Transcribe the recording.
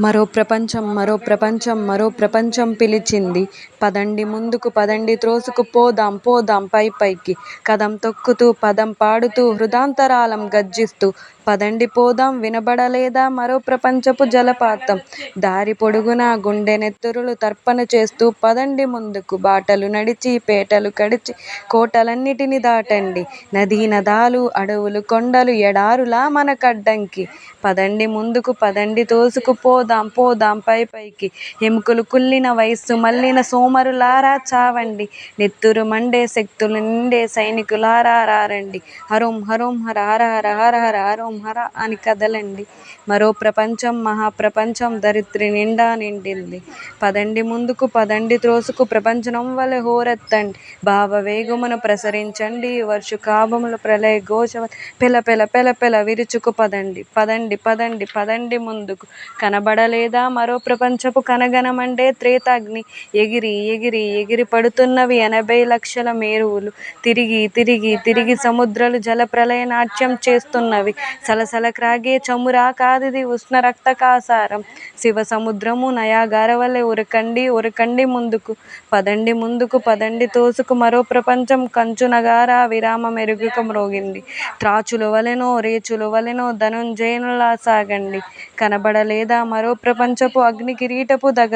మరో ప్రపంచం మరో ప్రపంచం మరో ప్రపంచం పిలిచింది. పదండి ముందుకు పదండి త్రోసుకు పోదాం పోదాం పైపైకి కదం తొక్కుతూ పదం పాడుతూ హృదాంతరాళం గర్జిస్తూ. పదండి పోదాం వినబడలేదా మరో ప్రపంచపు జలపాతం? దారి పొడుగునా గుండె నెత్తురులు తర్పణ చేస్తూ పదండి ముందుకు. బాటలు నడిచి పేటలు కడిచి కోటలన్నిటిని దాటండి. నదీ నదాలు అడవులు కొండలు ఎడారులా మనకడ్డంకి పదండి ముందుకు పదండి తోసుకు పోదాం పోదాం పైపైకి ఎముకలు కుల్లిన వయస్సు మళ్ళిన సోమరులారా చావండి. నెత్తురు మండే శక్తులు నిండే సైనికులారా రారండి. హరోం హరోం హర హర హర హర హర హరోం హర అని కదలండి. మరో ప్రపంచం మహా ప్రపంచం నిండా నిండింది. పదండి ముందుకు పదండి త్రోసుకు ప్రపంచం వలె హోరెత్తండి. భావ వేగమును ప్రసరించండి వర్షాకావ్యముల ప్రళయ ఘోష పెళ పెళ పెళ పెళ విరుచుకు పదండి. పదండి పదండి పదండి ముందుకు. కనబడలేదా? మరో ప్రపంచపు గగన త్రేతాగ్ని. ఎగిరి ఎగిరి ఎగిరి పడుతున్నవి ఎనభై లక్షల మేరువులు. తిరిగి తిరిగి తిరిగి సముద్రాలు జలప్రలయ నాట్యం చేస్తున్నవి. సలసల క్రాగే చమురా కాదిది ఉష్ణ రక్త కాసారం శివ సముద్రము నయాగారావలె ఉరకండి ఉరకండి ముందుకు. పదండి ముందుకు పదండి తోసుకు. మరో ప్రపంచం కంచునగారా విరామ మెరుగుక మ్రోగింది. త్రాచులు వలెనో రేచులు వలెనో ధనుంజయనులా సాగండి కనబడలేదా? మరో ప్రపంచపు అగ్ని కిరీటపు దగ